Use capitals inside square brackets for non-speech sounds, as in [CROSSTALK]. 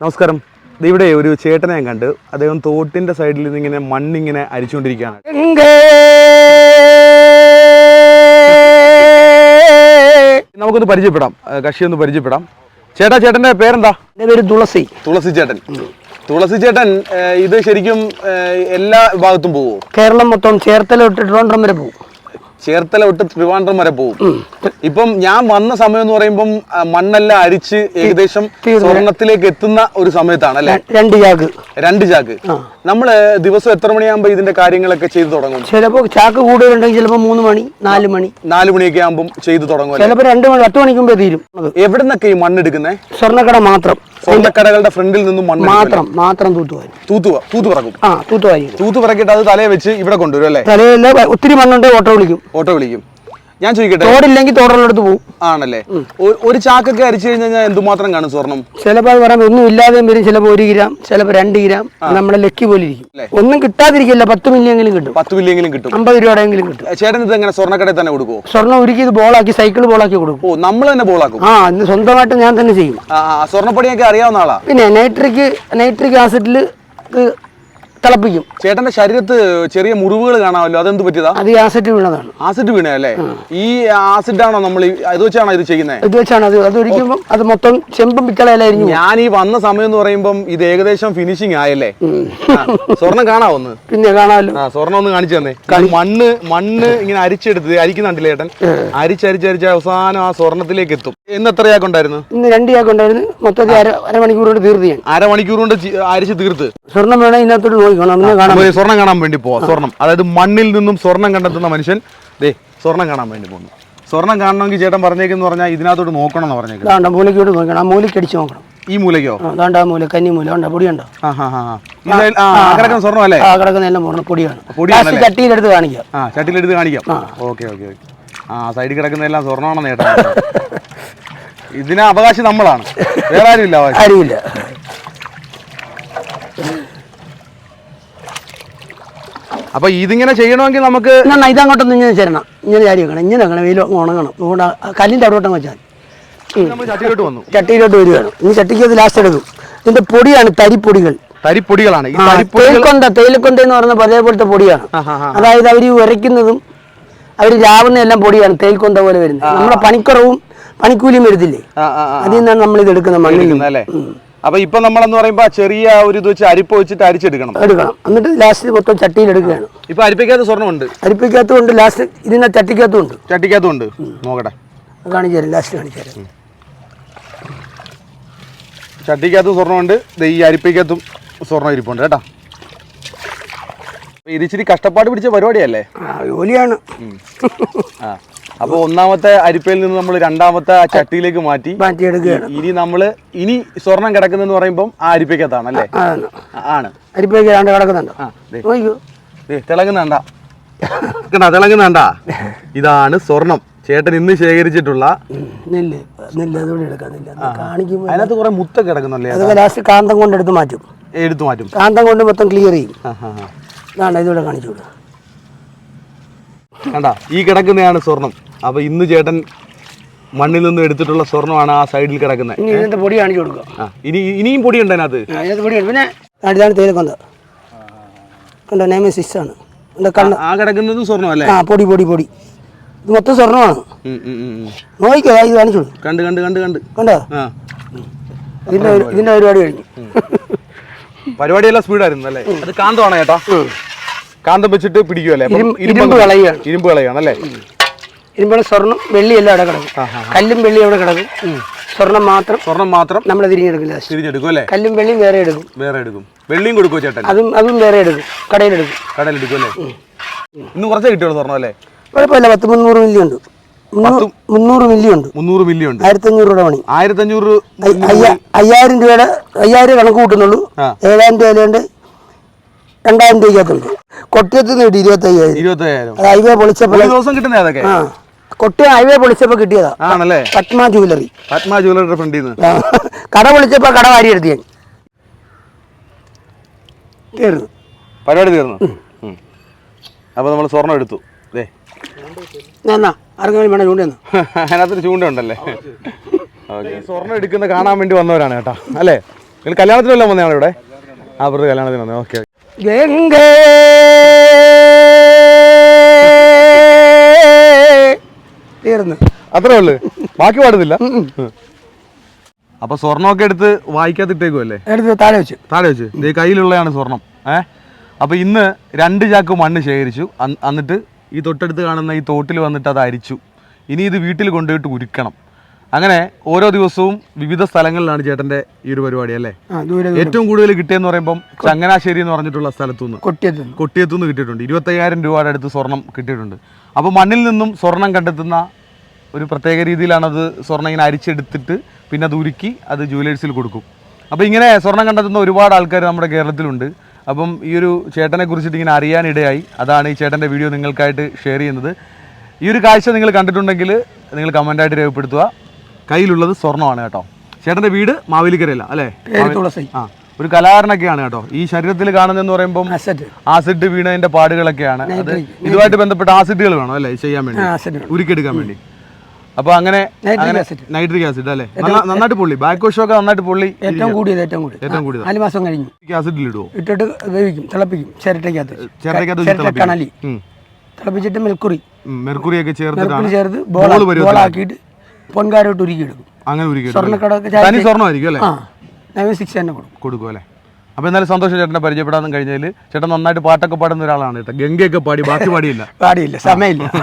നമസ്കാരം. ദേ ഇവിടെ ഒരു ചേട്ടനെ ഞാൻ കണ്ട്. അദ്ദേഹം തോട്ടിന്റെ സൈഡിൽ നിന്ന് ഇങ്ങനെ മണ്ണിങ്ങനെ അരിച്ചുകൊണ്ടിരിക്കുകയാണ്. നമുക്കൊന്ന് പരിചയപ്പെടാം. കക്ഷി ഒന്ന് പരിചയപ്പെടാം. ചേട്ടാ ചേട്ടന്റെ പേരെന്താ? എന്റെ പേര് തുളസി. തുളസി ചേട്ടൻ. തുളസി ചേട്ടൻ ഏഹ് ഇത് ശരിക്കും ഏഹ് എല്ലാ ഭാഗത്തും പോവോ? കേരളം മൊത്തം ചേർത്തല തൊട്ട് ട്രിവാൻഡ്രം വരെ പോകും ചേർത്തല വിട്ട് ട്രിവാൻഡ്രം വരെ പോകും ഇപ്പം ഞാൻ വന്ന സമയം എന്ന് പറയുമ്പം മണ്ണെല്ലാം അരിച്ച് ഏകദേശം. സ്വർണത്തിലേക്ക് എത്തുന്ന ഒരു സമയത്താണ് അല്ലെ? രണ്ട് ചാക്ക് രണ്ട് ചാക്ക് നമ്മൾ ദിവസം എത്ര മണിയാകുമ്പോ ഇതിന്റെ കാര്യങ്ങളൊക്കെ ചെയ്തു തുടങ്ങും? ചിലപ്പോൾ ചാക്ക് കൂടുതലുണ്ടെങ്കിൽ ചിലപ്പോൾ മൂന്ന് മണി നാല് മണി. നാല് മണിയൊക്കെ ആകുമ്പോൾ ചെയ്തു തുടങ്ങും ചിലപ്പോൾ രണ്ട് മണി പത്ത് മണിക്ക് മുമ്പേ തീരും എവിടെ നിന്നൊക്കെ ഈ മണ്ണ് എടുക്കുന്നേ? സ്വർണക്കട മാത്രം. സ്വർണക്കടകളുടെ ഫ്രണ്ടിൽ നിന്നും മണ്ണ് മാത്രം മാത്രം തൂത്തുവാരി അല്ലേ? തൂത്ത് പറക്കും. ആ തൂത്തുവാരി തൂത്ത് പറക്കിട്ട് അത് തലയെ വെച്ച് ഇവിടെ കൊണ്ടുവരും അല്ലേ? തലയിൽ ഒത്തിരി മണ്ണുണ്ട് ഓട്ടോ വിളിക്കും. ഓട്ടോ വിളിക്കും. ഞാൻ ചോദിക്കട്ടെ? തോടില്ലെങ്കിൽ തോടുള്ളടുത്ത് പോകും ആണല്ലേ? ഒരു ചാക്കൊക്കെ അരിച്ചു കഴിഞ്ഞാൽ എന്തുമാത്രം കാണും സ്വർണം? ചിലപ്പോൾ അത് പറയുമ്പോൾ ഒന്നും ഇല്ലാതെയും വരും. ചിലപ്പോൾ ഒരു ഗ്രാം ചിലപ്പോൾ രണ്ട് ഗ്രാം. നമ്മുടെ ലക്കി പോലെ ഇരിക്കും. ഒന്നും കിട്ടാതിരിക്കില്ല. പത്ത് മില്യെങ്കിലും കിട്ടും. പത്ത് മില്യെങ്കിലും കിട്ടും. അമ്പത് രൂപയുടെയെങ്കിലും കിട്ടും. ചേട്ടൻ ഇത് എങ്ങനെ സ്വർണക്കടയിൽ തന്നെ കൊടുക്കുമോ സ്വർണം ഒരുക്കി ഇത് ബോളാക്കി സൈക്കിൾ ബോളാക്കി കൊടുക്കും. ഓ നമ്മൾ തന്നെ ബോളാക്കും? ആ സ്വന്തമായിട്ട് ഞാൻ തന്നെ ചെയ്യും. സ്വർണപ്പടിയൊക്കെ അറിയാവുന്ന ആളാ? പിന്നെ നൈട്രിക് നൈട്രിക് ആസിഡിൽ തിളപ്പിക്കും. ചേട്ടന്റെ ശരീരത്ത് ചെറിയ മുറിവുകൾ കാണാമല്ലോ അതെന്ത് പറ്റിയതാ? അത് ആസിഡ് വീണതാണ്. ആസിഡ് വീണല്ലേ ഈ ആസിഡ് ആണോ നമ്മൾ ഇത് വെച്ചാണോ ഇത് ചെയ്യുന്നത് ഇത് വെച്ചാണ് അത്. അത് ഒരിക്കുമ്പോ അത് മൊത്തം ചെമ്പും പിത്തളയിലായിരിക്കും ഞാൻ ഈ വന്ന സമയം എന്ന് പറയുമ്പോ ഇത് ഏകദേശം ഫിനിഷിങ് ആയല്ലേ? സ്വർണം കാണാവോ ഒന്ന്? പിന്നെ കാണാമല്ലോ. ആ സ്വർണം ഒന്ന് കാണിച്ചു തന്നെ. മണ്ണ് മണ്ണ് ഇങ്ങനെ അരിച്ചെടുത്ത് അരിക്കുന്നുണ്ടല്ലേ ചേട്ടൻ? അരിച്ചരിച്ചരിച്ച് അവസാനം ആ സ്വർണത്തിലേക്ക് എത്തും. ഇന്ന് എത്ര ചാക്കുണ്ടായിരുന്നു ഇന്ന് രണ്ട് ചാക്ക് ഉണ്ടായിരുന്നു. മൊത്തത്തിൽ അര അരമണിക്കൂർ കൊണ്ട് തീർത്ത് ഞാൻ. അരമണിക്കൂർ കൊണ്ട് അരിച്ച് തീർത്ത്. സ്വർണം വേണം ഇതിനകത്തോട്ട് നോക്കിക്കണം സ്വർണം കാണാൻ വേണ്ടി പോവാം. സ്വർണം. അതായത് മണ്ണിൽ നിന്നും സ്വർണം കണ്ടെത്തുന്ന മനുഷ്യൻ ദേ സ്വർണം കാണാൻ വേണ്ടി പോകുന്നു സ്വർണം കാണണമെങ്കിൽ ചേട്ടൻ പറഞ്ഞേക്കെന്ന് പറഞ്ഞാൽ ഇതിനകത്തോട്ട് നോക്കണം എന്ന് അതാണ്ട മൂലയ്ക്കോട്ട് നോക്കണം. ആ മൂലയ്ക്ക് അടിച്ച് നോക്കണം. ഈ മൂലയ്ക്കോ? അതാണ്ട് ആ മൂല കന്നി മൂല. ഉണ്ടോ പൊടിയുണ്ടോ? കിടക്കുന്ന സ്വർണം അല്ലേ കിടക്കുന്ന എല്ലാം പൊടിയാണ്. ചട്ടിയിലെടുത്ത് കാണിക്കാം. ചട്ടിയിലെടുത്ത് കാണിക്കാം. Okay okay okay. ആ സൈഡിൽ കിടക്കുന്നതെല്ലാം സ്വർണമാണെന്ന് ചേട്ടാ ഇതിന് അവകാശി നമ്മളാണ്. വേറെ ആരുമില്ല അവകാശം. അറിയില്ല അപ്പൊ ഇതിങ്ങനെ ചെയ്യണമെങ്കിൽ നമുക്ക് എന്നാ ഇതങ്ങോട്ടൊന്ന് ഇങ്ങനെ ചേരണം. ഇങ്ങനെ ചാരി വെക്കണം. ഇങ്ങനെ വെക്കണം. വെയിൽ ഉണങ്ങണം. അതുകൊണ്ട് കല്ലിന്റെ കല്ലിന്റെ അവിടോട്ടം വെച്ചാൽ നമ്മൾ ചട്ടിയിലോട്ട് വന്നു. ചട്ടിയിലോട്ട് വരികയാണ്. ഇനി ചട്ടിക്ക് അത് ലാസ്റ്റ് എടുക്കും. ഇതിന്റെ പൊടിയാണ് തരിപ്പൊടികൾ. തരിപ്പൊടികളാണ്. ഈ തരിപ്പൊടികൾ തേയിലക്കൊണ്ട എന്ന് പറയുന്ന പതേപോലത്തെ പൊടിയാണ്. അതായത് അവർ ഉരയ്ക്കുന്നതും അവർ രാവുന്ന എല്ലാം പൊടിയാണ് തേൽക്കൊന്ത പോലെ വരുന്നത്. നമ്മുടെ പണിക്കുറവും പണിക്കൂലിയും വരുത്തില്ലേ ആ അതിൽ നിന്നാണ് നമ്മൾ ഇത് എടുക്കുന്ന മണ്ണിൽ എടുക്കുന്നത് അല്ലേ? അപ്പൊ ഇപ്പൊ നമ്മളെന്ന് പറയുമ്പോ ചെറിയ ഒരു ഇത് വെച്ച് അരിപ്പ് വെച്ചിട്ട് അരിച്ചെടുക്കണം. എടുക്കണം. എന്നിട്ട് ലാസ്റ്റ് മൊത്തം ചട്ടിയിൽ എടുക്കുകയാണ്. ഇപ്പൊ അരിപ്പിക്കാത്ത സ്വർണമുണ്ട്. അരിപ്പിക്കകത്തും ഉണ്ട് ലാസ്റ്റ് ഇതിനെ ചട്ടിക്കകത്തുണ്ട് ഉണ്ട് ചട്ടിക്കകത്തും ഉണ്ട് നോക്കട്ടെ കാണിച്ചു തരാം ലാസ്റ്റ് കാണിച്ചു തരാം. ചട്ടിക്കകത്തും സ്വർണമുണ്ട്. ഈ അരിപ്പിക്കകത്തും സ്വർണം ഇരിപ്പുണ്ട് കേട്ടാ. ഇത് ഇച്ചിരി കഷ്ടപ്പാട് പിടിച്ച പരിപാടിയല്ലേ? ജോലിയാണ്. ആ അപ്പൊ ഒന്നാമത്തെ അരിപ്പയിൽ നിന്ന് നമ്മൾ രണ്ടാമത്തെ ആ ചട്ടിയിലേക്ക് മാറ്റി മാറ്റിയെടുക്കുകയാണ്. ഇനി നമ്മൾ ഇനി സ്വർണം കിടക്കുന്നെന്ന് പറയുമ്പോൾ ആ അരിപ്പയ്ക്കകത്താണ് അല്ലേ ആണ്. അരിപ്പയ്ക്ക് രണ്ട് കിടക്കുന്നുണ്ടോ. ദേ. നോക്കിയോ ദേ, തിളങ്ങുന്നണ്ട കണ്ടാ തിളങ്ങുന്നണ്ട ഇതാണ് സ്വർണം. ചേട്ടൻ ഇന്ന് ശേഖരിച്ചിട്ടുള്ള നെല്ല് നെല്ല് അതുകൂടി എടുക്കാം നെല്ല്. അത് കാണിക്കുമ്പോൾ അതിനകത്ത് കുറെ മുത്തൊക്കെ കിടക്കുന്നല്ലേ അതൊക്കെ ലാസ്റ്റ് കാന്തം കൊണ്ട് എടുത്ത് മാറ്റും. എടുത്തു മാറ്റും. കാന്തം കൊണ്ട് മൊത്തം ക്ലിയർ ചെയ്യും. ആ, ആ, ആ. ഇതാണ് ഇതിവിടെ കാണിച്ചു കൊടുക്കുക കണ്ടാ ഈ കിടക്കുന്നതാണ് സ്വർണം. അപ്പൊ ഇന്ന് ചേട്ടൻ മണ്ണിൽ നിന്ന് എടുത്തിട്ടുള്ള സ്വർണമാണ് ആ സൈഡിൽ കിടക്കുന്നത്. ഇനി ഇതിന്റെ പൊടി കാണിച്ചു കൊടുക്കുക ആ ഇനി ഇനിയും പൊടിയുണ്ട് അതിനകത്ത്. ആ, ഇതിനകത്ത് പൊടിയുണ്ട് പിന്നെ ഇതാണ് തേയിലക്കൊന്ത കണ്ടോ നെയ്മ സിക്സ് ആണ്. എന്റെ കണ്ണ്. ആ കിടക്കുന്നതും സ്വർണം അല്ലേ ആ പൊടി പൊടി പൊടി. ഇത് മൊത്തം സ്വർണമാണ് ഉം, ഉം, ഉം, ഉം. നോക്കിക്കോ ദാ ഇത് കാണിച്ചു കൊടുക്കും. കണ്ട് കണ്ട് കണ്ട് കണ്ട്. കണ്ടോ? ആ. ഇതിന്റെ ഒരു- ഇതിന്റെ പരിപാടി കഴിഞ്ഞു. പരിപാടിയെല്ലാം സ്പീഡായിരുന്നു അല്ലേ? അത് കാന്തമാണ് ചേട്ടാ. കാന്തം വെച്ചിട്ട് പിടിക്കുവല്ലേ? ഇരുമ്പ് കളയാണ് ഇരുമ്പ് കളയാണ് അല്ലേ സ്വർണം വെള്ളി എല്ലാം അവിടെ കിടക്കും. കല്ലും വെള്ളി അവിടെ കിടക്കും. സ്വർണം മാത്രം സ്വർണം മാത്രം നമ്മൾ തിരിഞ്ഞെടുക്കില്ല തിരിഞ്ഞെടുക്കും അല്ലേ? കല്ലും വെള്ളിയും വേറെ എടുക്കും. വേറെ എടുക്കും. വെള്ളിയും കൊടുക്കും ചേട്ടൻ അതും അതും വേറെ എടുക്കും. കടയിലെടുക്കും കടയിലെടുക്കും അല്ലേ? ഇന്ന് കുറച്ചേ കിട്ടിയുള്ളൂ സ്വർണം അല്ലേ? കുഴപ്പമില്ല. പത്ത് മുന്നൂറ് മില്ലി ഉണ്ട്. മുന്നൂറ് മില്ലി ഉണ്ട് മുന്നൂറ് മില്ലി ഉണ്ട് ആയിരത്തി അഞ്ഞൂറ് രൂപ പണി. ആയിരത്തഞ്ഞൂറ് അയ്യ- അയ്യ- അയ്യായിരം രൂപയുടെ അയ്യായിരം കണക്ക് കൂട്ടുന്നുള്ളൂ. ഏഴായിരം രൂപയിലുണ്ട് രണ്ടായിരം രൂപയ്ക്കകത്തുണ്ട്. കൊട്ടിയത്ത് നിന്ന് കിട്ടി ഇരുപത്തി അയ്യായിരം അത് ഹൈവേ പൊളിച്ചപ്പോൾ ദിവസം കിട്ടുന്നേ അതൊക്കെ? ആ. കൊട്ടിയ ഹൈവേ പൊളിച്ചപ്പോ കിട്ടിയതാ. ആണല്ലേ? പത്മ ജുവലറി പത്മ ജുവലറിയുടെ ഫ്രണ്ടിൽ നിന്ന്. കട പൊളിച്ചപ്പോ കട വാരി എടുത്ത് ഞാൻ. തീർന്നു പരിപാടി തീർന്നു. അപ്പൊ നമ്മൾ സ്വർണം എടുത്തു. ദേ. എന്നാ ആർക്കെങ്കിലും വേണം ചൂണ്ടെന്ന് [LAUGHS] അതിനകത്തൊരു ചൂണ്ട ഉണ്ടല്ലേ ഓക്കെ. സ്വർണം എടുക്കുന്ന കാണാൻ വേണ്ടി വന്നവരാണ് കേട്ടോ. അല്ലേ? നിങ്ങൾ കല്യാണത്തിനല്ല വന്നതാണ് ഇവിടെ? ആ വെറുതെ കല്യാണത്തിന് വന്നത് ഓക്കെ ഗംഗേ തീർന്നു. അത്രേ ഉള്ളു. ബാക്കി പാടുന്നില്ല അപ്പൊ സ്വർണമൊക്കെ എടുത്ത് വായിക്കാത്തിട്ടേക്കുമല്ലേ എടുത്ത് താഴെ വെച്ച്. താഴെ വെച്ച്. കയ്യിലുള്ളതാണ് സ്വർണം. ഏഹ് അപ്പൊ ഇന്ന് രണ്ട് ചാക്ക് മണ്ണ് ശേഖരിച്ചു. അന്നിട്ട് എന്നിട്ട് ഈ തൊട്ടടുത്ത് കാണുന്ന ഈ തോട്ടിൽ വന്നിട്ട് അത് അരിച്ചു. ഇനി ഇത് വീട്ടിൽ കൊണ്ടുപോയിട്ട് ഉരുക്കണം. അങ്ങനെ ഓരോ ദിവസവും വിവിധ സ്ഥലങ്ങളിലാണ് ചേട്ടന്റെ ഈ ഒരു പരിപാടി അല്ലേ? ഏറ്റവും കൂടുതൽ കിട്ടിയെന്ന് പറയുമ്പോൾ ചങ്ങനാശ്ശേരി എന്ന് പറഞ്ഞിട്ടുള്ള സ്ഥലത്തുനിന്ന്. കൊട്ടിയെത്തുന്നു കൊട്ടിയത്തുനിന്ന് കിട്ടിയിട്ടുണ്ട്. ഇരുപത്തയ്യായിരം രൂപയുടെ അടുത്ത് സ്വർണം കിട്ടിയിട്ടുണ്ട്. അപ്പോൾ മണ്ണിൽ നിന്നും സ്വർണം കണ്ടെത്തുന്ന ഒരു പ്രത്യേക രീതിയിലാണ് അത് സ്വർണം ഇങ്ങനെ അരിച്ചെടുത്തിട്ട് പിന്നെ അത് ഉരുക്കി അത് ജുവലേഴ്സിൽ കൊടുക്കും. അപ്പോൾ ഇങ്ങനെ സ്വർണം കണ്ടെത്തുന്ന ഒരുപാട് ആൾക്കാർ നമ്മുടെ കേരളത്തിലുണ്ട്. അപ്പം ഈ ഒരു ചേട്ടനെ കുറിച്ചിട്ട് ഇങ്ങനെ അറിയാനിടയായി അതാണ് ഈ ചേട്ടന്റെ വീഡിയോ നിങ്ങൾക്കായിട്ട് ഷെയർ ചെയ്യുന്നത്. ഈ ഒരു കാഴ്ച നിങ്ങൾ കണ്ടിട്ടുണ്ടെങ്കിൽ നിങ്ങൾ കമന്റായിട്ട് രേഖപ്പെടുത്തുക. കയ്യിലുള്ളത് സ്വർണമാണ് കേട്ടോ. ചേട്ടന്റെ വീട് മാവേലിക്കരയില്ല അല്ലേ? തുളസി. ആ ഒരു കലാകാരനൊക്കെയാണ് കേട്ടോ. ഈ ശരീരത്തിൽ കാണുന്നതെന്ന് പറയുമ്പോൾ ആസിഡ് വീണതിന്റെ പാടുകളൊക്കെയാണ്. അത് ഇതുമായിട്ട് ബന്ധപ്പെട്ട ആസിഡുകൾ വേണം അല്ലേ? ചെയ്യാൻ വേണ്ടി. ഉരുക്കെടുക്കാൻ വേണ്ടി. അപ്പൊ അങ്ങനെ നൈട്രിക് ആസിഡ് അല്ലേ? നന്നായിട്ട് പൊള്ളി. ബാക്ക് വശമൊക്കെ നന്നായിട്ട് പൊള്ളി. ഏറ്റവും കൂടിയത് ഏറ്റവും കൂടി ഏറ്റവും കൂടിയത് നാല് മാസം കഴിഞ്ഞു. ആസിഡിൽ ഇടുവോ? ഇട്ടിട്ട് വേവിക്കും തിളപ്പിക്കും. ചിരട്ടയ്ക്കകത്ത്. ചിരട്ടയ്ക്കകത്ത്. കണലി. തിളപ്പിച്ചിട്ട് മെൽക്കുറി മെർക്കുറി ഒക്കെ ചേർത്ത് ചേർത്ത് ബോളാക്കിയിട്ട് പൊൻകാരോട്ട് അങ്ങനെ ഉരുക്കി സ്വർണമായിരിക്കും അല്ലേ? ആ നവൻ സിക്സ് തന്നെ കൊടുക്കും. കൊടുക്കും അല്ലേ? അപ്പൊ എന്നാലും സന്തോഷം ചേട്ടനെ പരിചയപ്പെടാൻ കഴിഞ്ഞതിൽ ചേട്ടൻ നന്നായിട്ട് പാട്ടൊക്കെ പാടുന്ന ഒരാളാണ് കേട്ടോ. ഗംഗയൊക്കെ പാടി ബാക്കി പാടിയില്ല. പാടിയില്ല സമയമില്ല. [LAUGHS]